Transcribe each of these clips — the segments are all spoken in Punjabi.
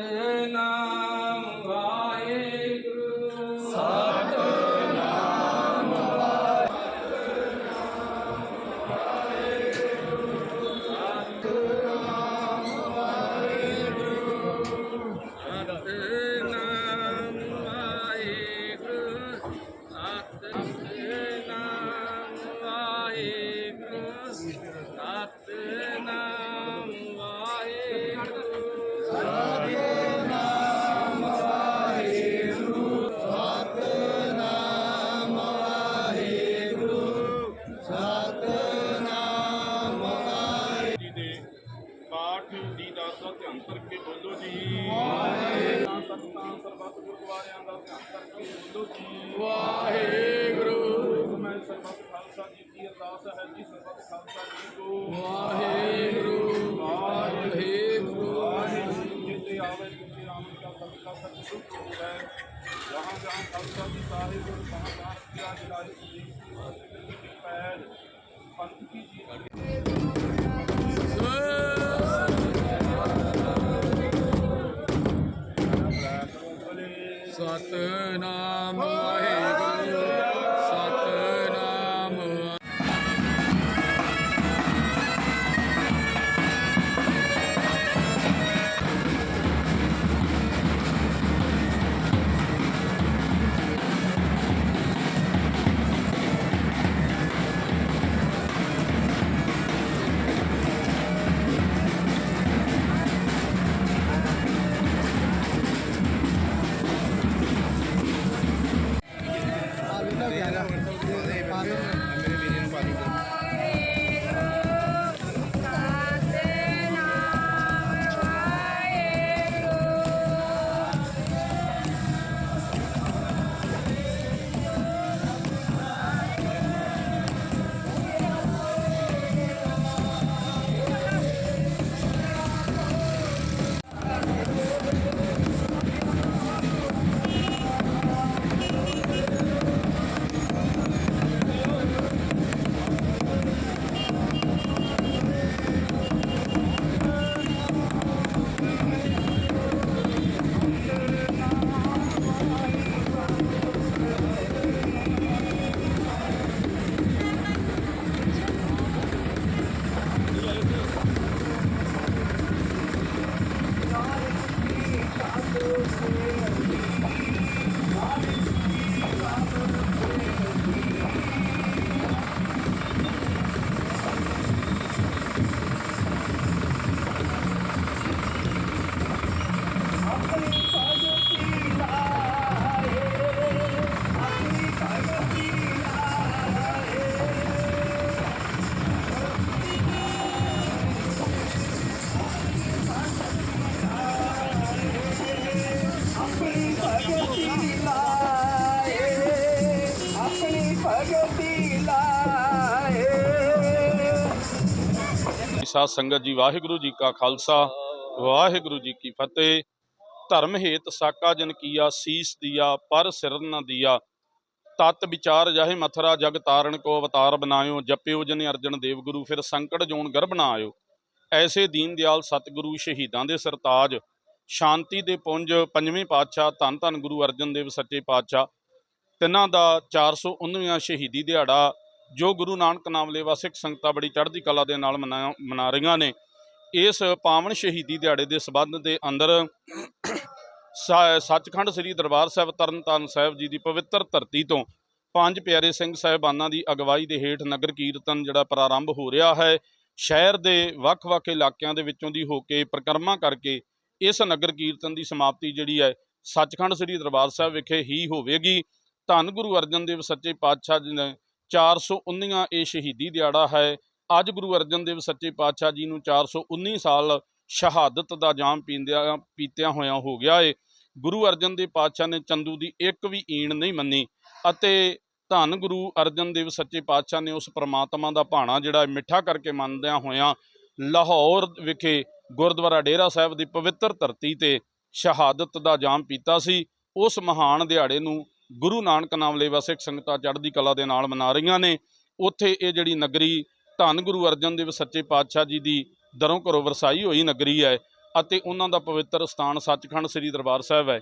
Uh... ਗੁਰਦੁਆਰਿਆਂ ਦਾ ਧਿਆਨ ਕਰਕੇ ਬੋਲੋ ਜੀ ਵਾਹਿਗੁਰੂ। ਮੈਂ ਸਰਬੱਤ ਖਾਲਸਾ ਜੀ ਦੀ ਅਰਦਾਸ ਹੈ ਜੀ ਸਰਬੱਤ ਖਾਲਸਾ ਜੀ ਕੋ ਵਾਹਿਗੁਰੂ। ਵਾਹਿਗੁਰੂ ਵਾਹਿਗੁਰੂ ਜਿਤੇ ਆਵੇ ਜਿਤੇ ਆਮਨ ਦਾ ਸਦਕਾ ਸਤਿਗੁਰ ਹੋਵੇ ਜਹਾਂ ਜਹਾਂ ਖਾਲਸਾ ਜੀ ਸਾਹਿਬ ਗੁਰ ਸਹਾਬਾਨ ਕੀ ਆਜਲਾਈ ਜੀ Amen. ਸਾਧ ਸੰਗਤ ਜੀ, ਵਾਹਿਗੁਰੂ ਜੀ ਕਾ ਖਾਲਸਾ, ਵਾਹਿਗੁਰੂ ਜੀ ਕੀ ਫਤਿਹ। ਧਰਮ ਹੇਤ ਸਾਕਾ ਜਨ ਕੀਆ, ਸੀਸ ਦਿਆ, ਪਰ ਸਿਰ ਨ ਦਿਆ। ਤਤ ਵਿਚਾਰ ਜਾਹੇ ਮਥਰਾ, ਜਗ ਤਾਰਨ ਕੋ ਅਵਤਾਰ ਬਨਾਇਓ। ਜਪਿਓ ਜਨ ਅਰਜਨ ਦੇਵ ਗੁਰੂ ਫਿਰ ਸੰਕਟ ਜੋਨ ਗਰਭ ਨਾ ਆਇਓ। ਐਸੇ ਦੀਨ ਦਿਆਲ ਸਤਿਗੁਰੂ, ਸ਼ਹੀਦਾਂ ਦੇ ਸਰਤਾਜ। ਸ਼ਾਂਤੀ ਦੇ ਪੁੰਜ, ਪੰਜਵੇਂ ਪਾਤਸ਼ਾਹ, ਧੰਨ ਧੰਨ ਗੁਰੂ ਅਰਜਨ ਦੇਵ ਸੱਚੇ ਪਾਤਸ਼ਾਹ। ਤਿੰਨਾਂ ਦਾ 419ਵਾਂ ਸ਼ਹੀਦੀ ਦਿਹਾੜਾ ਜੋ ਗੁਰੂ ਨਾਨਕ ਨਾਮ ਲੇਵਾ ਸਿੱਖ ਸੰਗਤਾਂ ਬੜੀ ਚੜ੍ਹਦੀ ਕਲਾ ਦੇ ਨਾਲ ਮਨਾ ਮਨਾ ਰਹੀਆਂ ਨੇ, ਇਸ ਪਾਵਨ ਸ਼ਹੀਦੀ ਦਿਹਾੜੇ ਦੇ ਸਬੰਧ ਦੇ ਅੰਦਰ ਸਾ- ਸੱਚਖੰਡ ਸ੍ਰੀ ਦਰਬਾਰ ਸਾਹਿਬ ਤਰਨਤਾਰਨ ਸਾਹਿਬ ਜੀ ਦੀ ਪਵਿੱਤਰ ਧਰਤੀ ਤੋਂ ਪੰਜ ਪਿਆਰੇ ਸਿੰਘ ਸਾਹਿਬਾਨਾਂ ਦੀ ਅਗਵਾਈ ਦੇ ਹੇਠ ਨਗਰ ਕੀਰਤਨ ਜਿਹੜਾ ਪ੍ਰਾਰੰਭ ਹੋ ਰਿਹਾ ਹੈ, ਸ਼ਹਿਰ ਦੇ ਵੱਖ-ਵੱਖ ਇਲਾਕਿਆਂ ਦੇ ਵਿੱਚੋਂ ਦੀ ਹੋ ਕੇ ਪ੍ਰਕਰਮਾ ਕਰਕੇ ਇਸ ਨਗਰ ਕੀਰਤਨ ਦੀ ਸਮਾਪਤੀ ਜਿਹੜੀ ਹੈ, ਸੱਚਖੰਡ ਸ੍ਰੀ ਦਰਬਾਰ ਸਾਹਿਬ ਵਿਖੇ ਹੀ ਹੋਵੇਗੀ। ਧੰਨ ਗੁਰੂ ਅਰਜਨ ਦੇਵ ਸੱਚੇ ਪਾਤਸ਼ਾਹ ਜੀ ਨੇ 419ਵਾਂ ਇਹ ਸ਼ਹੀਦੀ ਦਿਹਾੜਾ ਹੈ। ਅੱਜ ਗੁਰੂ ਅਰਜਨ ਦੇਵ ਸੱਚੇ ਪਾਤਸ਼ਾਹ ਜੀ ਨੂੰ 419 ਸਾਲ ਸ਼ਹਾਦਤ ਦਾ ਜਾਮ ਪੀਂਦਿਆਂ, ਪੀਤਿਆਂ ਹੋਇਆਂ ਹੋ ਗਿਆ ਏ। ਗੁਰੂ ਅਰਜਨ ਦੇਵ ਪਾਤਸ਼ਾਹ ਨੇ ਚੰਦੂ ਦੀ ਇੱਕ ਵੀ ਈਣ ਨਹੀਂ ਮੰਨੀ ਅਤੇ ਧੰਨ ਗੁਰੂ ਅਰਜਨ ਦੇਵ ਸੱਚੇ ਪਾਤਸ਼ਾਹ ਨੇ ਉਸ ਪ੍ਰਮਾਤਮਾ ਦਾ ਭਾਣਾ ਜਿਹੜਾ ਹੈ ਮਿੱਠਾ ਕਰਕੇ ਮੰਨਦਿਆਂ ਹੋਇਆਂ ਲਾਹੌਰ ਵਿਖੇ ਗੁਰਦੁਆਰਾ ਡੇਰਾ ਸਾਹਿਬ ਦੀ ਪਵਿੱਤਰ ਧਰਤੀ ਤੇ ਸ਼ਹਾਦਤ ਦਾ ਜਾਮ ਪੀਤਾ ਸੀ। ਉਸ ਮਹਾਨ ਦਿਹਾੜੇ ਨੂੰ ਗੁਰੂ ਨਾਨਕ ਨਾਮ ਲੇਵਾ ਸਿੱਖ ਸੰਗਤਾਂ ਚੜ੍ਹਦੀ ਕਲਾ ਦੇ ਨਾਲ ਮਨਾ ਰਹੀਆਂ ਨੇ। ਉੱਥੇ ਇਹ ਜਿਹੜੀ ਨਗਰੀ ਧੰਨ ਗੁਰੂ ਅਰਜਨ ਦੇਵ ਸੱਚੇ ਪਾਤਸ਼ਾਹ ਜੀ ਦੀ ਦਰੋਂ ਘਰੋਂ ਵਰਸਾਈ ਹੋਈ ਨਗਰੀ ਹੈ ਅਤੇ ਉਹਨਾਂ ਦਾ ਪਵਿੱਤਰ ਸਥਾਨ ਸੱਚਖੰਡ ਸ੍ਰੀ ਦਰਬਾਰ ਸਾਹਿਬ ਹੈ।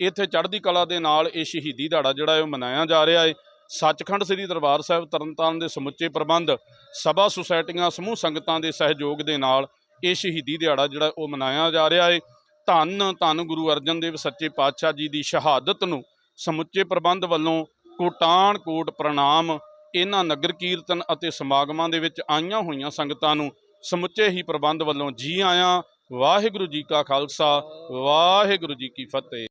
ਇੱਥੇ ਚੜ੍ਹਦੀ ਕਲਾ ਦੇ ਨਾਲ ਇਹ ਸ਼ਹੀਦੀ ਦਿਹਾੜਾ ਜਿਹੜਾ ਹੈ ਉਹ ਮਨਾਇਆ ਜਾ ਰਿਹਾ ਹੈ। ਸੱਚਖੰਡ ਸ੍ਰੀ ਦਰਬਾਰ ਸਾਹਿਬ ਤਰਨਤਾਰਨ ਦੇ ਸਮੁੱਚੇ ਪ੍ਰਬੰਧ, ਸਭਾ ਸੁਸਾਇਟੀਆਂ, ਸਮੂਹ ਸੰਗਤਾਂ ਦੇ ਸਹਿਯੋਗ ਦੇ ਨਾਲ ਇਹ ਸ਼ਹੀਦੀ ਦਿਹਾੜਾ ਜਿਹੜਾ ਉਹ ਮਨਾਇਆ ਜਾ ਰਿਹਾ ਹੈ। ਧੰਨ ਧੰਨ ਗੁਰੂ ਅਰਜਨ ਦੇਵ ਸੱਚੇ ਪਾਤਸ਼ਾਹ ਜੀ ਦੀ ਸ਼ਹਾਦਤ ਨੂੰ ਸਮੁੱਚੇ ਪ੍ਰਬੰਧ ਵੱਲੋਂ ਕੋਟਾਨ ਕੋਟ ਪ੍ਰਣਾਮ, ਇਹਨਾਂ ਨਗਰ ਕੀਰਤਨ ਅਤੇ ਸਮਾਗਮਾਂ ਦੇ ਵਿੱਚ ਆਈਆਂ ਹੋਈਆਂ ਸੰਗਤਾਂ ਨੂੰ ਸਮੁੱਚੇ ਹੀ ਪ੍ਰਬੰਧ ਵੱਲੋਂ ਜੀ ਆਇਆਂ। ਵਾਹਿਗੁਰੂ ਜੀ ਕਾ ਖਾਲਸਾ, ਵਾਹਿਗੁਰੂ ਜੀ ਕੀ ਫਤਿਹ।